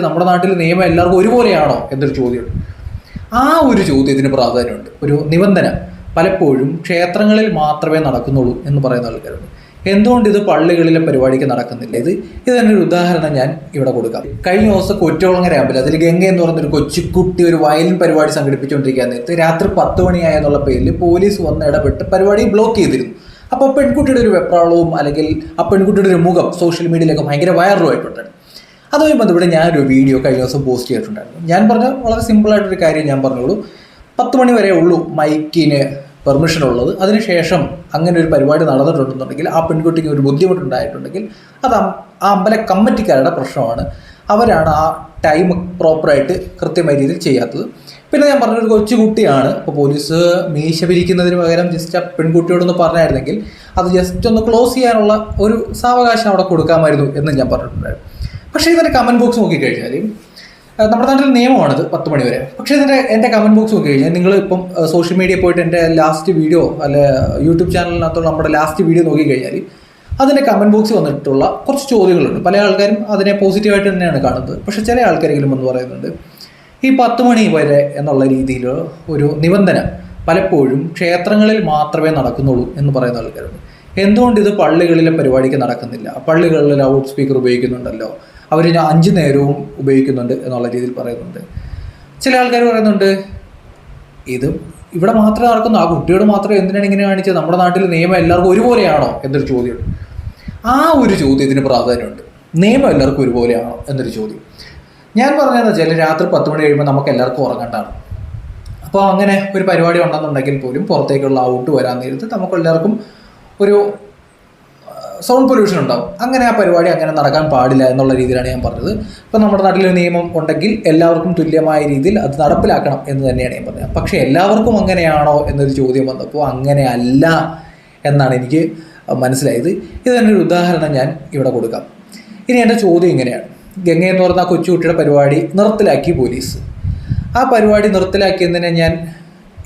നമ്മുടെ നാട്ടിൽ നിയമം എല്ലാവർക്കും ഒരുപോലെയാണോ എന്നൊരു ചോദ്യമുണ്ട് ആ ഒരു ചോദ്യത്തിന് പ്രാധാന്യമുണ്ട്. ഒരു നിബന്ധന. പലപ്പോഴും ക്ഷേത്രങ്ങളിൽ മാത്രമേ നടക്കുന്നുള്ളൂ എന്ന് പറയുന്ന ആൾക്കാരുണ്ട്. എന്തുകൊണ്ട് ഇത് പള്ളികളിലെ പരിപാടിക്ക് നടക്കുന്നില്ല? ഇത് ഇതിന്റെ ഒരു ഉദാഹരണം ഞാൻ ഇവിടെ കൊടുക്കാം. കഴിഞ്ഞ ദിവസം കൊറ്റോളങ്ങര അമ്പലം അതിൽ ഗംഗ എന്ന് പറയുന്ന ഒരു കൊച്ചുകുട്ടി ഒരു വയലിൻ പരിപാടി സംഘടിപ്പിച്ചുകൊണ്ടിരിക്കാൻ നേരത്ത് രാത്രി പത്ത് മണിയായെന്നുള്ള പേരിൽ പോലീസ് വന്ന് ഇടപെട്ട് പരിപാടി ബ്ലോക്ക് ചെയ്തിരുന്നു. അപ്പോൾ പെൺകുട്ടിയുടെ ഒരു വെപ്രാളവും അല്ലെങ്കിൽ ആ പെൺകുട്ടിയുടെ ഒരു മുഖം സോഷ്യൽ മീഡിയയിലൊക്കെ ഭയങ്കര വൈറലുമായിട്ടുണ്ട് അതുമായി ബന്ധപ്പെട്ട് ഞാനൊരു വീഡിയോ കഴിഞ്ഞ ദിവസം പോസ്റ്റ് ചെയ്തിട്ടുണ്ടായിരുന്നു. ഞാൻ പറഞ്ഞ വളരെ സിമ്പിളായിട്ടൊരു കാര്യം ഞാൻ പറഞ്ഞോളൂ പത്ത് മണി വരെ ഉള്ളൂ മൈക്കിന് പെർമിഷൻ ഉള്ളത്. അതിനുശേഷം അങ്ങനെ ഒരു പരിപാടി നടന്നിട്ടുണ്ടെന്നുണ്ടെങ്കിൽ ആ പെൺകുട്ടിക്ക് ഒരു ബുദ്ധിമുട്ടുണ്ടായിട്ടുണ്ടെങ്കിൽ അത് ആ അമ്പല കമ്മിറ്റിക്കാരുടെ പ്രശ്നമാണ്. അവരാണ് ആ ടൈം പ്രോപ്പറായിട്ട് കൃത്യമായ രീതിയിൽ ചെയ്യാത്തത്. പിന്നെ ഞാൻ പറഞ്ഞൊരു കൊച്ചു കുട്ടിയാണ്. അപ്പോൾ പോലീസ് മീശ പിരിക്കുന്നതിന് പകരം ജസ്റ്റ് ആ പെൺകുട്ടിയോടൊന്ന് പറഞ്ഞായിരുന്നെങ്കിൽ അത് ജസ്റ്റ് ഒന്ന് ക്ലോസ് ചെയ്യാനുള്ള ഒരു സാവകാശം അവിടെ കൊടുക്കാമായിരുന്നു എന്ന് ഞാൻ പറഞ്ഞിട്ടുണ്ടായിരുന്നു. പക്ഷേ ഇതിന്റെ കമന്റ് ബോക്സ് നോക്കി കഴിഞ്ഞാൽ നമ്മുടെ നാട്ടിൽ നിയമമാണിത് പത്ത് മണി വരെ. പക്ഷേ ഇതിന്റെ എന്റെ കമന്റ് ബോക്സ് നോക്കി കഴിഞ്ഞാൽ നിങ്ങൾ ഇപ്പം സോഷ്യൽ മീഡിയ പോയിട്ട് എന്റെ ലാസ്റ്റ് വീഡിയോ അല്ലെ യൂട്യൂബ് ചാനലിനകത്തുള്ള നമ്മുടെ ലാസ്റ്റ് വീഡിയോ നോക്കി കഴിഞ്ഞാൽ അതിന്റെ കമന്റ് ബോക്സിൽ വന്നിട്ടുള്ള കുറച്ച് ചോദ്യങ്ങളുണ്ട്. പല ആൾക്കാരും അതിനെ പോസിറ്റീവായിട്ട് തന്നെയാണ് കാണുന്നത്. പക്ഷേ ചില ആൾക്കാരെങ്കിലും എന്ന് പറയുന്നുണ്ട് ഈ പത്ത് മണി വരെ എന്നുള്ള രീതിയിൽ ഒരു നിബന്ധന പലപ്പോഴും ക്ഷേത്രങ്ങളിൽ മാത്രമേ നടക്കുന്നുള്ളൂ എന്ന് പറയുന്ന ആൾക്കാരുണ്ട്. എന്തുകൊണ്ട് ഇത് പള്ളികളിലെ പരിപാടിക്ക് നടക്കുന്നില്ല? പള്ളികളിൽ ലൗഡ് സ്പീക്കർ ഉപയോഗിക്കുന്നുണ്ടല്ലോ. അവർ അഞ്ച് നേരവും ഉപയോഗിക്കുന്നുണ്ട് എന്നുള്ള രീതിയിൽ പറയുന്നുണ്ട്. ചില ആൾക്കാർ പറയുന്നുണ്ട് ഇത് ഇവിടെ മാത്രമേ നടക്കുന്നു. ആ കുട്ടിയോട് മാത്രം എന്തിനാണ് ഇങ്ങനെ കാണിച്ചത്? നമ്മുടെ നാട്ടിൽ നിയമം എല്ലാവർക്കും ഒരുപോലെയാണോ എന്നൊരു ചോദ്യമുണ്ട്. ആ ഒരു ചോദ്യത്തിന് പ്രാധാന്യമുണ്ട്. നിയമം എല്ലാവർക്കും ഒരുപോലെയാണോ എന്നൊരു ചോദ്യം. ഞാൻ പറഞ്ഞതെന്ന് വെച്ചാൽ രാത്രി പത്ത് മണി കഴിയുമ്പോൾ നമുക്ക് എല്ലാവർക്കും ഉറങ്ങേണ്ടതാണ് അപ്പോൾ അങ്ങനെ ഒരു പരിപാടി ഉണ്ടെന്നുണ്ടെങ്കിൽ പോലും പുറത്തേക്കുള്ള ഔട്ട് വരാൻ നേരത്ത് നമുക്ക് എല്ലാവർക്കും ഒരു സൗണ്ട് പൊല്യൂഷൻ ഉണ്ടാവും. അങ്ങനെ ആ പരിപാടി അങ്ങനെ നടക്കാൻ പാടില്ല എന്നുള്ള രീതിയിലാണ് ഞാൻ പറഞ്ഞത്. ഇപ്പം നമ്മുടെ നാട്ടിലൊരു നിയമം ഉണ്ടെങ്കിൽ എല്ലാവർക്കും തുല്യമായ രീതിയിൽ അത് നടപ്പിലാക്കണം എന്ന് തന്നെയാണ് ഞാൻ പറഞ്ഞത്. പക്ഷേ എല്ലാവർക്കും അങ്ങനെയാണോ എന്നൊരു ചോദ്യം വന്നപ്പോൾ അങ്ങനെ അല്ല എന്നാണ് എനിക്ക് മനസ്സിലായത്. ഇത് തന്നെ ഒരു ഉദാഹരണം ഞാൻ ഇവിടെ കൊടുക്കാം. ഇനി എന്റെ ചോദ്യം ഇങ്ങനെയാണ്. ഗംഗ എന്ന് പറഞ്ഞ കൊച്ചുകുട്ടിയുടെ പരിപാടി നിർത്തലാക്കി പോലീസ്. ആ പരിപാടി നിർത്തലാക്കിയതിനെ ഞാൻ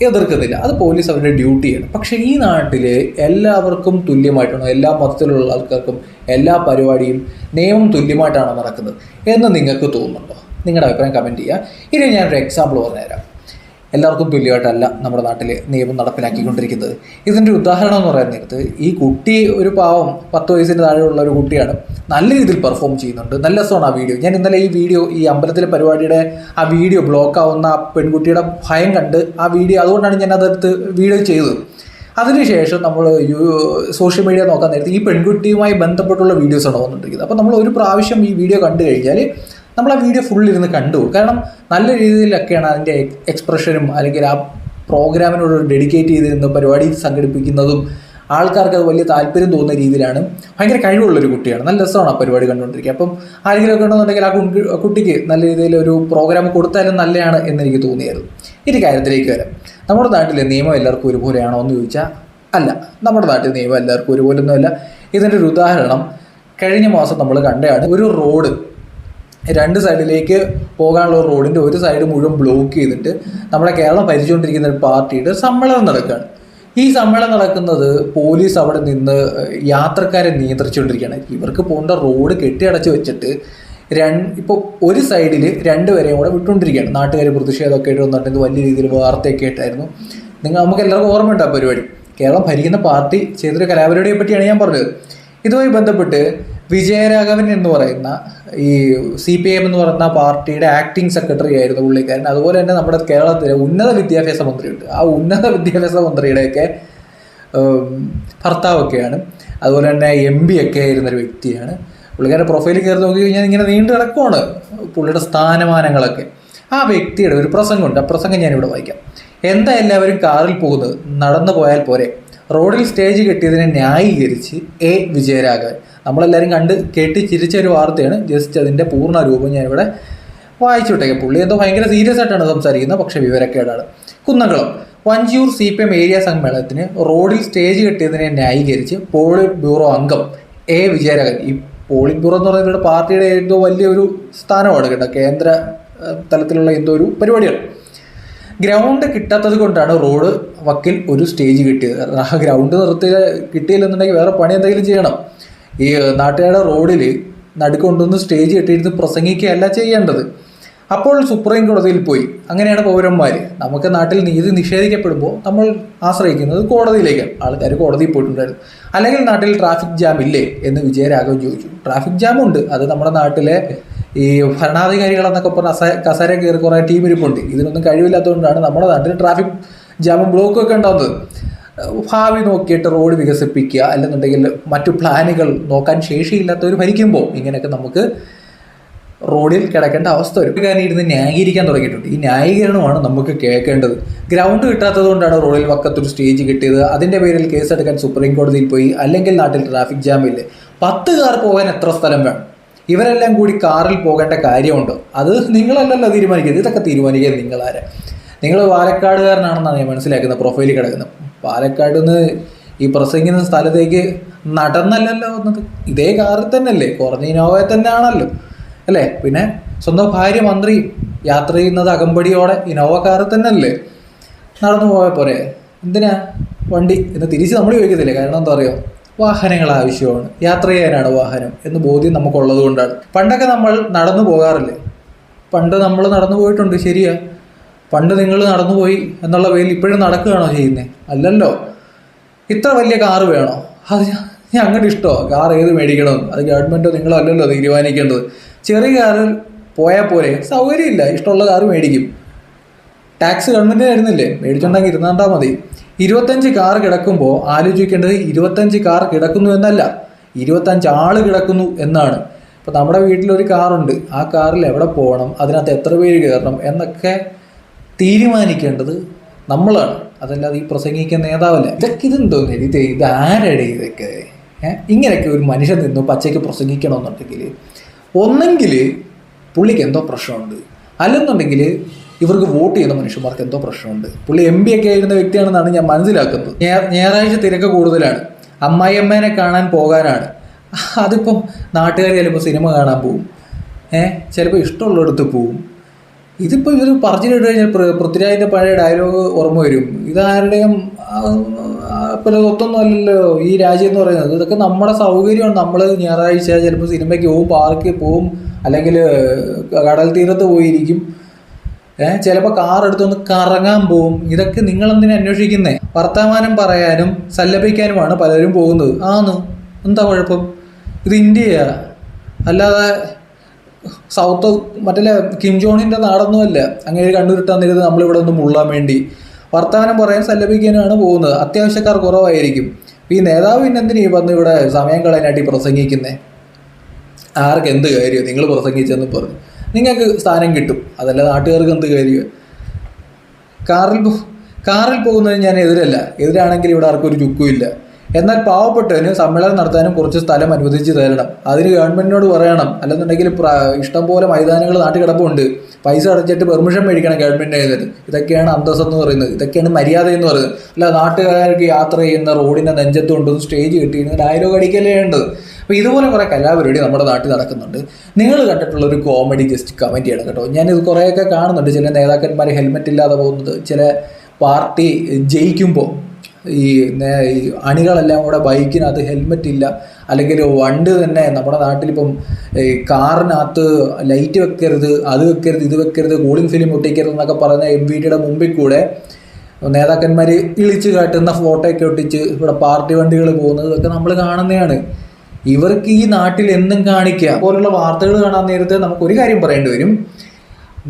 എതിർക്കുന്നില്ല. അത് പോലീസ് അവരുടെ ഡ്യൂട്ടിയാണ് പക്ഷേ ഈ നാട്ടിൽ എല്ലാവർക്കും തുല്യമായിട്ടാണ് എല്ലാ മതത്തിലുള്ള ആൾക്കാർക്കും എല്ലാ പരിപാടിയും നിയമം തുല്യമായിട്ടാണ് നടക്കുന്നത് എന്ന് നിങ്ങൾക്ക് തോന്നുന്നുണ്ടോ? നിങ്ങളുടെ അഭിപ്രായം കമന്റ് ചെയ്യുക. ഇനി ഞാനൊരു എക്സാമ്പിൾ പറഞ്ഞുതരാം. എല്ലാവർക്കും തുല്യമായിട്ടല്ല നമ്മുടെ നാട്ടിൽ നിയമം നടപ്പിലാക്കിക്കൊണ്ടിരിക്കുന്നത്. ഇതിന്റെ ഒരു ഉദാഹരണം എന്ന് പറയുന്ന നേരത്ത് ഈ കുട്ടി ഒരു പാവം പത്ത് വയസ്സിന് താഴെയുള്ള ഒരു കുട്ടിയാണ് നല്ല രീതിയിൽ പെർഫോം ചെയ്യുന്നുണ്ട്. നല്ല രസമാണ് ആ വീഡിയോ. ഞാൻ ഇന്നലെ ഈ വീഡിയോ ഈ അമ്പലത്തിലെ പരിപാടിയുടെ ആ വീഡിയോ ബ്ലോക്ക് ആവുന്ന ആ പെൺകുട്ടിയുടെ ഭയം കണ്ട് ആ വീഡിയോ അതുകൊണ്ടാണ് ഞാൻ അതെടുത്ത് വീഡിയോ ചെയ്തത്. അതിനുശേഷം നമ്മൾ സോഷ്യൽ മീഡിയ നോക്കാൻ നേരത്തെ ഈ പെൺകുട്ടിയുമായി ബന്ധപ്പെട്ടുള്ള വീഡിയോസാണ് വന്നുകൊണ്ടിരിക്കുന്നത് അപ്പോൾ നമ്മൾ ഒരു പ്രാവശ്യം ഈ വീഡിയോ കണ്ടു കഴിഞ്ഞാൽ നമ്മൾ ആ വീഡിയോ ഫുൾ ഇരുന്ന് കണ്ടു. കാരണം നല്ല രീതിയിലൊക്കെയാണ് അതിന്റെ എക്സ്പ്രഷനും അല്ലെങ്കിൽ ആ പ്രോഗ്രാമിനോട് ഡെഡിക്കേറ്റ് ചെയ്തിരുന്ന പരിപാടി സംഘടിപ്പിക്കുന്നതും ആൾക്കാർക്ക് അത് വലിയ താല്പര്യം തോന്നുന്ന രീതിയിലാണ്. ഭയങ്കര കഴിവുള്ളൊരു കുട്ടിയാണ്. നല്ല രസമാണ് ആ പരിപാടി കണ്ടുകൊണ്ടിരിക്കുക അപ്പം ആരെങ്കിലും ഒക്കെ ഉണ്ടെന്നുണ്ടെങ്കിൽ ആ കുട്ടിക്ക് നല്ല രീതിയിൽ ഒരു പ്രോഗ്രാം കൊടുത്താലും നല്ലതാണ് എന്ന് എനിക്ക് തോന്നിയായിരുന്നു ഇനി കാര്യത്തിലേക്ക് വരാം. നമ്മുടെ നാട്ടിലെ നിയമം എല്ലാവർക്കും ഒരുപോലെയാണോ എന്ന് ചോദിച്ചാൽ അല്ല. നമ്മുടെ നാട്ടിൽ നിയമം എല്ലാവർക്കും ഒരുപോലെ ഒരുപോലൊന്നുമല്ല. ഇതിന്റെ ഒരു ഉദാഹരണം കഴിഞ്ഞ മാസം നമ്മൾ കണ്ടതാണ്. ഒരു റോഡ് രണ്ട് സൈഡിലേക്ക് പോകാനുള്ള റോഡിന്റെ ഒരു സൈഡ് മുഴുവൻ ബ്ലോക്ക് ചെയ്തിട്ട് നമ്മുടെ കേരളം ഭരിച്ചുകൊണ്ടിരിക്കുന്ന ഒരു പാർട്ടിയുടെ സമ്മേളനം നടക്കുകയാണ്. ഈ സമ്മേളനം നടക്കുന്നത് പോലീസ് അവിടെ നിന്ന് യാത്രക്കാരെ നിയന്ത്രിച്ചുകൊണ്ടിരിക്കുകയാണ്. ഇവർക്ക് പോകേണ്ട റോഡ് കെട്ടിയടച്ച് വെച്ചിട്ട് രണ്ട് ഇപ്പോൾ ഒരു സൈഡിൽ രണ്ടുപേരെയും കൂടെ വിട്ടുകൊണ്ടിരിക്കുകയാണ്. നാട്ടുകാർ പ്രതിഷേധമൊക്കെ ആയിട്ട് വന്നിട്ട് വലിയ രീതിയിൽ വാർത്തയൊക്കെ ആയിട്ടായിരുന്നു. നിങ്ങൾ നമുക്ക് എല്ലാവർക്കും ഓർമ്മയുണ്ട് പരിപാടി. കേരളം ഭരിക്കുന്ന പാർട്ടി ചെയ്തൊരു കലാപരിപാടിയെ പറ്റിയാണ് ഞാൻ പറഞ്ഞത്. ഇതുമായി ബന്ധപ്പെട്ട് വിജയരാഘവൻ എന്ന് പറയുന്ന ഈ സി പി എം എന്ന് പറയുന്ന പാർട്ടിയുടെ ആക്ടിംഗ് സെക്രട്ടറി ആയിരുന്നു പുള്ളിക്കാരൻ. അതുപോലെ തന്നെ നമ്മുടെ കേരളത്തിലെ ഉന്നത വിദ്യാഭ്യാസ മന്ത്രിയുണ്ട്. ആ ഉന്നത വിദ്യാഭ്യാസ മന്ത്രിയുടെയൊക്കെ ഭർത്താവൊക്കെയാണ്. അതുപോലെ തന്നെ എം പി ഒക്കെ ആയിരുന്ന ഒരു വ്യക്തിയാണ്. പുള്ളിക്കാരുടെ പ്രൊഫൈലിൽ കയറി നോക്കി കഴിഞ്ഞാൽ ഇങ്ങനെ നീണ്ടു കിടക്കുവാണ് പുള്ളിയുടെ സ്ഥാനമാനങ്ങളൊക്കെ. ആ വ്യക്തിയുടെ ഒരു പ്രസംഗമുണ്ട്. ആ പ്രസംഗം ഞാനിവിടെ വായിക്കാം. എന്താ എല്ലാവരും കാറിൽ പോകുന്നത്? നടന്നു പോയാൽ പോരെ. റോഡിൽ സ്റ്റേജ് കെട്ടിയതിനെ ന്യായീകരിച്ച് എ. വിജയരാഘവൻ. നമ്മളെല്ലാവരും കണ്ട് കേട്ട് ചിരിച്ച ഒരു വാർത്തയാണ്. ജസ്റ്റ് അതിന്റെ പൂർണ രൂപം ഇവിടെ വായിച്ചു വിട്ടേക്കാം. പുള്ളി എന്തോ ഭയങ്കര സീരിയസ് ആയിട്ടാണ് സംസാരിക്കുന്നത്. പക്ഷെ വിവരക്കേടാണ്. Kunnamkulam. Vanchiyoor C P M area സമ്മേളനത്തിന് റോഡിൽ സ്റ്റേജ് കെട്ടിയതിനെ ന്യായീകരിച്ച് പോളിറ്റ് ബ്യൂറോ അംഗം എ. വിജയരാഘൻ ഈ പോളിറ്റ് ബ്യൂറോ എന്ന് പറയുന്നത് പാർട്ടിയുടെ എന്തോ വലിയൊരു സ്ഥാനമാണ് കേട്ടോ. കേന്ദ്ര തലത്തിലുള്ള എന്തോ ഒരു പരിപാടിയാണ്. ഗ്രൗണ്ട് കിട്ടാത്തത് കൊണ്ടാണ് റോഡ് വക്കിൽ ഒരു സ്റ്റേജ് കിട്ടിയത്. ആ ഗ്രൗണ്ട് നിർത്തി കിട്ടിയില്ലെന്നുണ്ടെങ്കിൽ വേറെ പണി എന്തെങ്കിലും ചെയ്യണം. ഈ നാട്ടുകാരുടെ റോഡിൽ നടുക്കൊണ്ടൊന്ന് സ്റ്റേജ് കെട്ടിയിരുന്ന് പ്രസംഗിക്കുകയല്ല ചെയ്യേണ്ടത്. അപ്പോൾ സുപ്രീം കോടതിയിൽ പോയി. അങ്ങനെയാണ് പൗരന്മാർ നമുക്ക് നാട്ടിൽ നീതി നിഷേധിക്കപ്പെടുമ്പോൾ നമ്മൾ ആശ്രയിക്കുന്നത് കോടതിയിലേക്കാണ്. ആൾക്കാർ കോടതിയിൽ പോയിട്ടുണ്ടായിരുന്നു. അല്ലെങ്കിൽ നാട്ടിൽ ട്രാഫിക് ജാം ഇല്ലേ എന്ന് വിജയരാഘവൻ ചോദിച്ചു. ട്രാഫിക് ജാം ഉണ്ട്. അത് നമ്മുടെ നാട്ടിലെ ഈ ഭരണാധികാരികളെന്നൊക്കെ പറഞ്ഞ കസര കയറി കുറേ ടീം ഇരിപ്പുണ്ട്. ഇതിനൊന്നും കഴിവില്ലാത്തതുകൊണ്ടാണ് നമ്മുടെ നാട്ടിൽ ട്രാഫിക് ജാമും ബ്ലോക്കും ഒക്കെ ഉണ്ടാകുന്നത് ഭാവി നോക്കിയിട്ട് റോഡ് വികസിപ്പിക്കുക അല്ലെന്നുണ്ടെങ്കിൽ മറ്റു പ്ലാനുകൾ നോക്കാൻ ശേഷിയില്ലാത്തവർ ഭരിക്കുമ്പോൾ ഇങ്ങനെയൊക്കെ നമുക്ക് റോഡിൽ കിടക്കേണ്ട അവസ്ഥ ഒരു കാരണം ഇരുന്ന് ന്യായീകരിക്കാൻ തുടങ്ങിയിട്ടുണ്ട്. ഈ ന്യായീകരണമാണ് നമുക്ക് കേൾക്കേണ്ടത്. ഗ്രൗണ്ട് കിട്ടാത്തത് കൊണ്ടാണ് റോഡിൽ വക്കത്തൊരു സ്റ്റേജ് കിട്ടിയത്. അതിന്റെ പേരിൽ കേസെടുക്കാൻ സുപ്രീം കോടതിയിൽ പോയി. അല്ലെങ്കിൽ നാട്ടിൽ ട്രാഫിക് ജാം ഇല്ലേ? പത്ത് കാർ പോകാൻ എത്ര സ്ഥലം വേണം? ഇവരെല്ലാം കൂടി കാറിൽ പോകേണ്ട കാര്യമുണ്ടോ. അത് നിങ്ങളല്ലല്ലോ തീരുമാനിക്കുന്നത്. ഇതൊക്കെ തീരുമാനിക്കുന്നത് നിങ്ങളാരെ. നിങ്ങൾ പാലക്കാടുകാരനാണെന്നാണ് ഞാൻ മനസ്സിലാക്കുന്നത്. പ്രൊഫൈലിൽ കിടക്കുന്നത്. പാലക്കാട് നിന്ന് ഈ പ്രസംഗിക്കുന്ന സ്ഥലത്തേക്ക് നടന്നല്ലല്ലോ വന്നത് ഇതേ കാറിൽ തന്നെയല്ലേ? കുറഞ്ഞ ഇനോവയിൽ തന്നെ ആണല്ലോ അല്ലേ? പിന്നെ സ്വന്തം ഭാര്യ മന്ത്രി യാത്ര ചെയ്യുന്നത് അകമ്പടിയോടെ ഇനോവ കാറിൽ തന്നെയല്ലേ? നടന്നു പോയ പോരെ. എന്തിനാ? വണ്ടി. എന്ന് തിരിച്ച് നമ്മൾ ചോദിക്കത്തില്ലേ? കാരണം എന്താ പറയുക വാഹനങ്ങൾ ആവശ്യമാണ്. യാത്ര ചെയ്യാനാണ് വാഹനം എന്ന് ബോധ്യം നമുക്കുള്ളത് കൊണ്ടാണ്. പണ്ടൊക്കെ നമ്മൾ നടന്നു പോകാറില്ലേ? പണ്ട് നമ്മൾ നടന്നു പോയിട്ടുണ്ട് ശരിയാ. പണ്ട് നിങ്ങൾ നടന്നു പോയി എന്നുള്ള പേരിൽ ഇപ്പോഴും നടക്കുകയാണോ ചെയ്യുന്നത് അല്ലല്ലോ. ഇത്ര വലിയ കാറ് വേണോ? അത് ഞാൻ- അങ്ങോട്ട് ഇഷ്ടമോ. കാർ ഏത് മേടിക്കണം? അത് ഗവൺമെന്റോ നിങ്ങളോ അല്ലല്ലോ തീരുമാനിക്കേണ്ടത്. ചെറിയ കാറിൽ പോയാൽ പോരെ. സൗകര്യമില്ല. ഇഷ്ടമുള്ള കാറ് മേടിക്കും. Tax government തരുന്നില്ലേ? മേടിച്ചുണ്ടെങ്കിൽ ഇരുന്നാണ്ടാ മതി. ഇരുപത്തഞ്ച് കാർ കിടക്കുമ്പോൾ ആലോചിക്കേണ്ടത് ഇരുപത്തഞ്ച് കാർ കിടക്കുന്നു എന്നല്ല ഇരുപത്തഞ്ച് ആൾ കിടക്കുന്നു എന്നാണ്. അപ്പോൾ നമ്മുടെ വീട്ടിലൊരു കാറുണ്ട് ആ കാറിൽ എവിടെ പോകണം അതിനകത്ത് എത്ര പേര് കയറണം എന്നൊക്കെ തീരുമാനിക്കേണ്ടത് നമ്മളാണ്. അതല്ലാതെ ഈ പ്രസംഗിക്കുന്ന നേതാവല്ല. ഇതൊക്കെ ഇതെന്തോ ഇത് ഇത് ആരുടെ ഇതൊക്കെ? ഇങ്ങനെയൊക്കെ ഒരു മനുഷ്യൻ നിന്നു പച്ചയ്ക്ക് പ്രസംഗിക്കണമെന്നുണ്ടെങ്കിൽ ഒന്നെങ്കിൽ പുള്ളിക്ക് എന്തോ പ്രശ്നമുണ്ട്. അല്ലെന്നുണ്ടെങ്കിൽ ഇവർക്ക് വോട്ട് ചെയ്യുന്ന മനുഷ്യന്മാർക്ക് എന്തോ പ്രശ്നമുണ്ട്. പുള്ളി എം പി ഒക്കെ ആയിരുന്ന വ്യക്തിയാണെന്നാണ് ഞാൻ മനസ്സിലാക്കുന്നത്. ഞായറാഴ്ച തിരക്ക് കൂടുതലാണ്. അമ്മായിയമ്മേനെ കാണാൻ പോകാനാണ്. അതിപ്പം നാട്ടുകാർ ചിലപ്പോൾ സിനിമ കാണാൻ പോകും ഏഹ് ചിലപ്പോൾ ഇഷ്ടമുള്ളിടത്ത് പോവും. ഇതിപ്പോൾ ഇവർ പറഞ്ഞിട്ട് കഴിഞ്ഞാൽ പൃഥ്വിരാജിന്റെ പഴയ ഡയലോഗ് ഓർമ്മ വരും. ഇതാരുടെയും പിന്നെ സ്വത്തൊന്നും അല്ലല്ലോ. ഈ രാജ്യം എന്ന് പറയുന്നത്. ഇതൊക്കെ നമ്മുടെ സൗകര്യമാണ്. നമ്മൾ ഞായറാഴ്ച ചിലപ്പോൾ സിനിമയ്ക്ക് പോവും പാർക്കിൽ പോവും അല്ലെങ്കിൽ കടൽ തീരത്ത് പോയിരിക്കും. ഏഹ് ചിലപ്പോൾ കാർ എടുത്തൊന്ന് കറങ്ങാൻ പോവും. ഇതൊക്കെ നിങ്ങൾ എന്തിനാ അന്വേഷിക്കുന്നേ? വർത്തമാനം പറയാനും സല്ലപിക്കാനുമാണ് പലരും പോകുന്നത്. ആന്ന് എന്താ കുഴപ്പം? ഇത് ഇന്ത്യയാ? അല്ലാതെ സൗത്ത് മറ്റേ കിം ജോണിന്റെ നാടൊന്നുമല്ല അങ്ങനെ കണ്ണുരുട്ടാൻ നേരത്ത് നമ്മളിവിടെ ഒന്ന് മുള്ളാൻ വേണ്ടി. വർത്തമാനം പറയാൻ സല്ലപിക്കാനാണ് പോകുന്നത്. അത്യാവശ്യക്കാർ കുറവായിരിക്കും. ഈ നേതാവ് പിന്നെ എന്തിനാ വന്ന് ഇവിടെ സമയം കളയാനായിട്ട് ഈ പ്രസംഗിക്കുന്നത് ആർക്ക് കാര്യം നിങ്ങൾ പ്രസംഗിച്ചെന്ന് പറഞ്ഞു. നിങ്ങൾക്ക് സ്ഥാനം കിട്ടും. അതല്ല നാട്ടുകാർക്ക് എന്ത് കാര്യം? കാറിൽ കാറിൽ പോകുന്നതിന് ഞാൻ എതിരല്ല. എതിരാണെങ്കിൽ ഇവിടെ ആർക്കും ഒരു ചുക്കും ഇല്ല. എന്നാൽ പാവപ്പെട്ടവന് സമ്മേളനം നടത്താനും കുറച്ച് സ്ഥലം അനുവദിച്ച് തരണം. അതിന് ഗവൺമെന്റിനോട് പറയണം. അല്ലെന്നുണ്ടെങ്കിൽ ഇഷ്ടംപോലെ ഇഷ്ടം പോലെ മൈതാനങ്ങൾ നാട്ടിൽ കിടപ്പുണ്ട് പൈസ അടച്ചിട്ട് പെർമിഷൻ മേടിക്കണം ഗവൺമെന്റിന് എഴുതിട്ട് ഇതൊക്കെയാണ് അന്തസ് എന്ന് പറയുന്നത്. ഇതൊക്കെയാണ് മര്യാദ എന്ന് പറയുന്നത്. അല്ല നാട്ടുകാർക്ക് യാത്ര ചെയ്യുന്ന റോഡിന്റെ നെഞ്ചത്ത് സ്റ്റേജ് കിട്ടിയിരുന്ന ഡയലോഗ് അടിക്കലേ ഉണ്ട് അപ്പോൾ ഇതുപോലെ കുറേ കലാപരിപാടി നമ്മുടെ നാട്ടിൽ നടക്കുന്നുണ്ട്. നിങ്ങൾ കണ്ടിട്ടുള്ള ഒരു കോമഡി ജസ്റ്റ് കമന്റ് ചെയ്യണം കേട്ടോ. ഞാനിത് കുറേയൊക്കെ കാണുന്നുണ്ട്. ചില നേതാക്കന്മാർ ഹെൽമെറ്റ് ഇല്ലാതെ പോകുന്നത്. ചില പാർട്ടി ജയിക്കുമ്പോൾ ഈ അണികളെല്ലാം കൂടെ ബൈക്കിനകത്ത് ഹെൽമെറ്റ് ഇല്ല. അല്ലെങ്കിൽ വണ്ട് തന്നെ നമ്മുടെ നാട്ടിലിപ്പം ഈ കാറിനകത്ത് ലൈറ്റ് വെക്കരുത് അത് വെക്കരുത് ഇത് വെക്കരുത് കൂളിംഗ് ഫിലിം ഒട്ടിക്കരുത് എന്നൊക്കെ പറയുന്ന എം വി ടിയുടെ മുമ്പിൽ കൂടെ നേതാക്കന്മാർ ഇളിച്ച് കാട്ടുന്ന ഫോട്ടോയൊക്കെ ഒട്ടിച്ച് ഇവിടെ പാർട്ടി വണ്ടികൾ പോകുന്നത് ഇതൊക്കെ നമ്മൾ കാണുന്നതാണ്. ഇവർക്ക് ഈ നാട്ടിൽ എന്നും കാണിക്കുക പോലുള്ള വാർത്തകൾ കാണാൻ നേരത്തെ നമുക്ക് ഒരു കാര്യം പറയേണ്ടി വരും.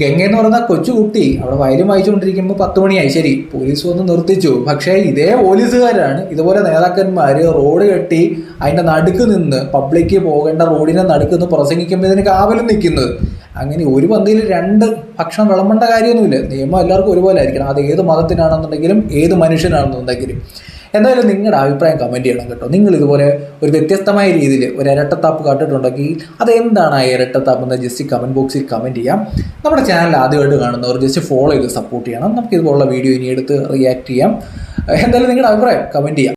ഗംഗ എന്ന് പറയുന്ന കൊച്ചുകുട്ടി അവിടെ വയലും വായിച്ചുകൊണ്ടിരിക്കുമ്പോൾ പത്ത് മണിയായി. ശരി പോലീസ് വന്ന് നിർത്തിച്ചു. പക്ഷേ ഇതേ പോലീസുകാരാണ്. ഇതുപോലെ നേതാക്കന്മാർ റോഡ് കെട്ടി അതിന്റെ നടുക്ക് നിന്ന് പബ്ലിക്ക് പോകേണ്ട റോഡിനെ നടുക്ക് നിന്ന് പ്രസംഗിക്കുമ്പോൾ ഇതിന് കാവലും നിൽക്കുന്നത്. അങ്ങനെ ഒരു പന്തിയിൽ രണ്ട് ഭക്ഷണം വിളമ്പേണ്ട കാര്യമൊന്നുമില്ല. നിയമം എല്ലാവർക്കും ഒരുപോലെ ആയിരിക്കണം. അത് ഏത് മതത്തിനാണെന്നുണ്ടെങ്കിലും ഏത് മനുഷ്യനാണെന്നുണ്ടെങ്കിലും. എന്തായാലും നിങ്ങളുടെ അഭിപ്രായം കമന്റ് ചെയ്യണം കേട്ടോ. നിങ്ങൾ ഇതുപോലെ ഒരു വ്യത്യസ്തമായ രീതിയിൽ ഒരു ഇരട്ടത്താപ്പ് കണ്ടിട്ടുണ്ടെങ്കിൽ അതെന്താണ് ആ ഇരട്ടത്താപ്പ് എന്ന് ജസ്റ്റ് കമന്റ് ബോക്സിൽ കമന്റ് ചെയ്യാം. നമ്മുടെ ചാനൽ ആദ്യമായിട്ട് കാണുന്നവർ ജസ്റ്റ് ഫോളോ ചെയ്ത് സപ്പോർട്ട് ചെയ്യണം. നമുക്ക് ഇതുപോലുള്ള വീഡിയോ ഇനി എടുത്ത് റിയാക്ട് ചെയ്യാം. എന്തായാലും നിങ്ങളുടെ അഭിപ്രായം കമന്റ് ചെയ്യാം.